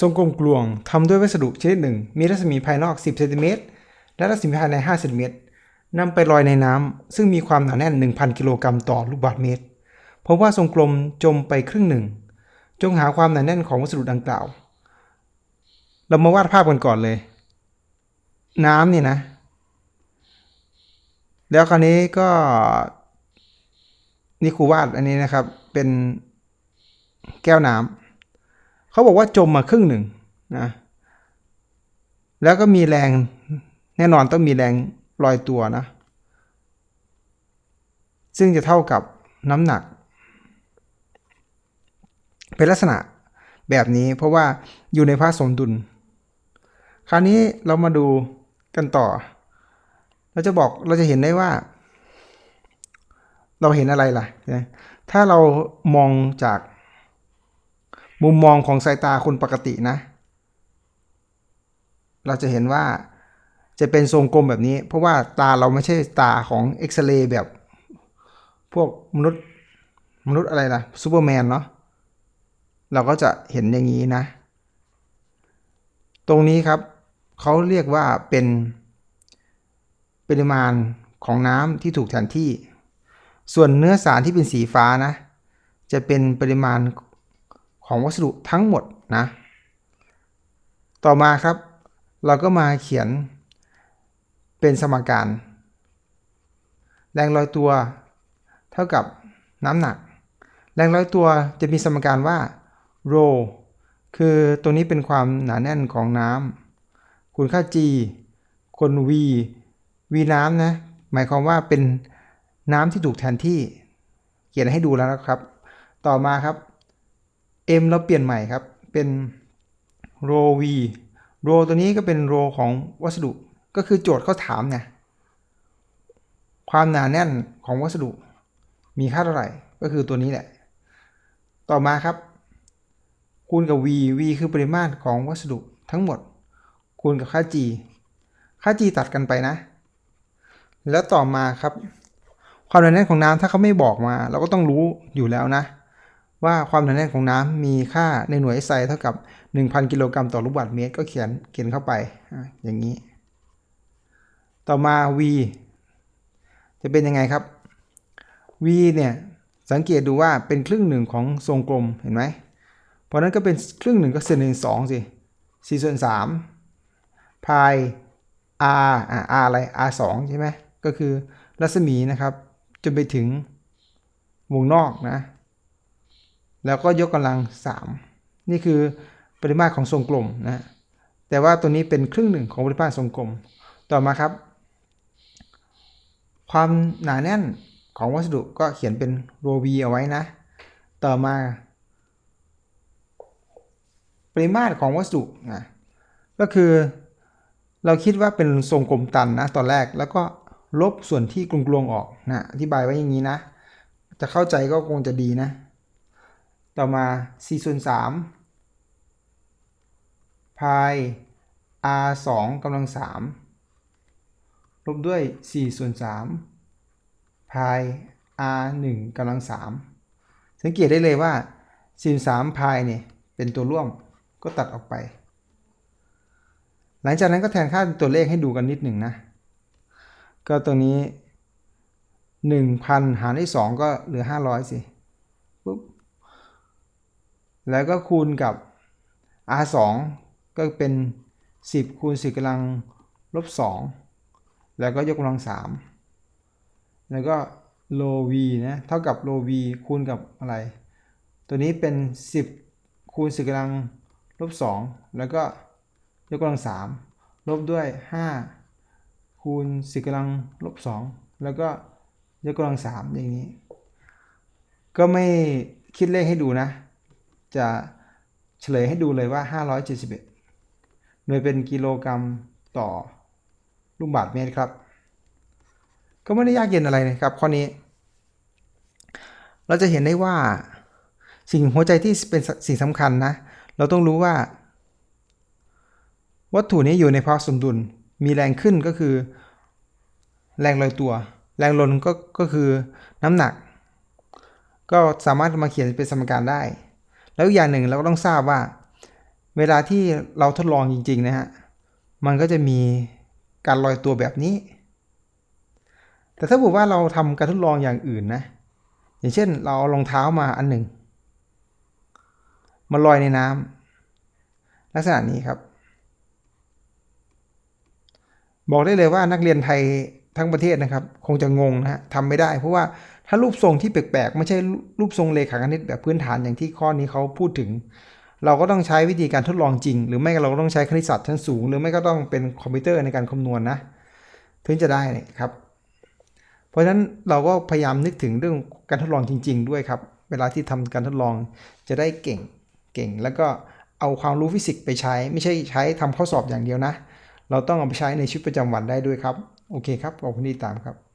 ทรงกลมกลวงทำด้วยวัสดุชนิดหนึ่ง มีรัศมีภายนอก 10เซนติเมตรและรัศมีภายใน 5 เซนติเมตรนำไปลอยในน้ำซึ่งมีความหนาแน่น 1,000 กิโลกรัมต่อลูกบาศก์เมตรพบว่าทรงกลมจมไปครึ่งหนึ่ง จงหาความหนาแน่นของวัสดุดังกล่าว เรามาวาดภาพกันก่อนเลย น้ำเนี่ยนะ แล้วคราวนี้ก็ นี่ครูวาดอันนี้นะครับ เป็นแก้วน้ำ เขาบอกว่าจมมาครึ่งหนึ่งนะแล้วก็มีแรงแน่นอนต้องมีแรงลอยตัวนะ ซึ่งจะเท่ากับน้ำหนัก เป็นลักษณะแบบนี้เพราะว่าอยู่ในภาพสมดุล คราวนี้เรามาดูกันต่อ เราจะบอกเราจะเห็นได้ว่า เราเห็นอะไรล่ะ ถ้าเรามองจาก มุมมองของสายตาคนปกตินะ เราจะเห็นว่าจะเป็นทรงกลมแบบนี้ เพราะว่าตาเราไม่ใช่ตาของเอ็กซเรย์แบบ พวกมนุษย์มนุษย์อะไรล่ะซูเปอร์แมนเนาะเราก็จะเห็นอย่างนี้นะ ตรงนี้ครับเขาเรียกว่าเป็นปริมาณของน้ำที่ถูกแทนที่ ส่วนเนื้อสารที่เป็นสีฟ้านะ จะเป็นปริมาณ ของวัสดุทั้งหมดนะ ต่อมาครับ เราก็มาเขียนเป็นสมการ แรงลอยตัวเท่ากับน้ำหนัก แรงลอยตัวจะมีสมการว่า ρ คือตัวนี้เป็นความหนาแน่นของน้ำคูณค่า g คูณ v v น้ำนะ หมายความว่าเป็นน้ำที่ถูกแทนที่ เขียนให้ดูแล้วนะครับ ต่อมาครับ m เราเปลี่ยนใหม่ครับ เป็น row v row ตัวนี้ก็เป็น row ของวัสดุ ก็คือโจทย์เขาถามเนี่ยความหนาแน่นของวัสดุ มีค่าเท่าไหร่ ก็คือตัวนี้แหละ ต่อมาครับ คูณกับ v v คือปริมาตรของวัสดุทั้งหมด คูณกับค่า g ค่า g ตัดกันไปนะ แล้วต่อมาครับ ความหนาแน่นของน้ำถ้าเขาไม่บอกมา เราก็ต้องรู้อยู่แล้วนะ ว่าความหนาแน่นของน้ำมีค่าในหน่วยไซเท่ากับ 1,000 กิโลกรัมต่อลูกบาศก์เมตร ก็เขียนเขียนเข้าไปอะอย่างนี้ ต่อมา v จะเป็นยังไงครับ v เนี่ยสังเกตดูว่าเป็นครึ่งหนึ่งของทรงกลมเห็นไหมเพราะนั้นก็เป็นครึ่งหนึ่งก็เศษหนึ่งสองสิสี่ส่วนสามพาย r อ่า r อะไร r สองใช่ไหมก็คือรัศมีนะครับจนไปถึงวงนอกนะ แล้วก็ยกกำลัง 3 นี่คือปริมาตรของทรงกลมนะแต่ว่าตัวนี้เป็นครึ่งหนึ่งของปริมาตรทรงกลม ต่อมาครับ ความหนาแน่นของวัสดุก็เขียนเป็นโรวีเอาไว้นะ ต่อมา ปริมาตรของวัสดุนะก็คือเราคิดว่าเป็นทรงกลมตันนะตอนแรกแล้วก็ลบส่วนที่กลวงๆออกนะอธิบายไว้อย่างนี้นะ จะเข้าใจก็คงจะดีนะ ต่อมา4ส่วน3พาย r 2กำลัง3ลบด้วย4ส่วน3พาย r 1กำลัง3สังเกตได้เลยว่า4 3พายเนี่ยเป็นตัวร่วมก็ตัดออกไป หลังจากนั้นก็แทนค่าตัวเลขให้ดูกันนิดหนึ่งนะ ก็ตรงนี้ 1,000 หารด้วย2ก็เหลือ 500 สิ แล้วก็คูณกับ r 2 ก็เป็น 10 คูณ10กำลังลบ 2 แล้วก็ยกกำลัง 3 แล้วก็โล v นะเท่ากับโล v คูณกับอะไร ตัวนี้เป็น 10 คูณ10กำลังลบ 2 แล้วก็ยกกำลัง 3 ลบด้วย 5 คูณ10กำลังลบ 2 แล้วก็ยกกำลัง 3 อย่างนี้ ก็ไม่คิดเลขให้ดูนะ จะเฉลยให้ดูเลยว่า 571 หน่วยเป็นกิโลกรัมต่อลูกบาศก์เมตรครับ ก็ไม่ได้ยากเย็นอะไรนะครับข้อนี้ เราจะเห็นได้ว่าสิ่งหัวใจที่เป็นสิ่งสำคัญนะ เราต้องรู้ว่า วัตถุนี้อยู่ในภาวะสมดุล มีแรงขึ้นก็คือ แรงลอยตัว แรงลนก็ก็คือน้ำหนัก ก็สามารถมาเขียนเป็นสมการได้ แล้วอย่างหนึ่งเราก็ต้องทราบว่า เวลาที่เราทดลองจริง ๆ นะฮะ มันก็จะมีการลอยตัวแบบนี้ แต่ถ้าบอกว่าเราทำการทดลองอย่างอื่นนะ อย่างเช่น เราเอารองเท้ามาอันหนึ่งมาลอยในน้ำลักษณะนี้ครับ บอกได้เลยว่านักเรียนไทยทั้งประเทศนะครับ คงจะงงนะฮะทำไม่ได้ เพราะว่า ถ้ารูปทรงที่แปลกๆ ไม่ใช่รูปทรงเลขาคณิตแบบพื้นฐานอย่างที่ข้อนี้เขาพูดถึง เราก็ต้องใช้วิธีการทดลองจริง หรือไม่ก็เราก็ต้องใช้คณิตศาสตร์ชั้นสูง หรือไม่ก็ต้องเป็นคอมพิวเตอร์ในการคำนวณนะถึงจะได้ครับ เพราะฉะนั้นเราก็พยายามนึกถึงเรื่องการทดลองจริง ๆ ด้วยครับ เวลาที่ทำการทดลองจะได้เก่งเก่ง แล้วก็เอาความรู้ฟิสิกส์ไปใช้ ไม่ใช่ใช้ทำข้อสอบอย่างเดียวนะ เราต้องเอาไปใช้ในชีวิตประจำวันได้ด้วยครับ โอเคครับขอบคุณที่ตามครับ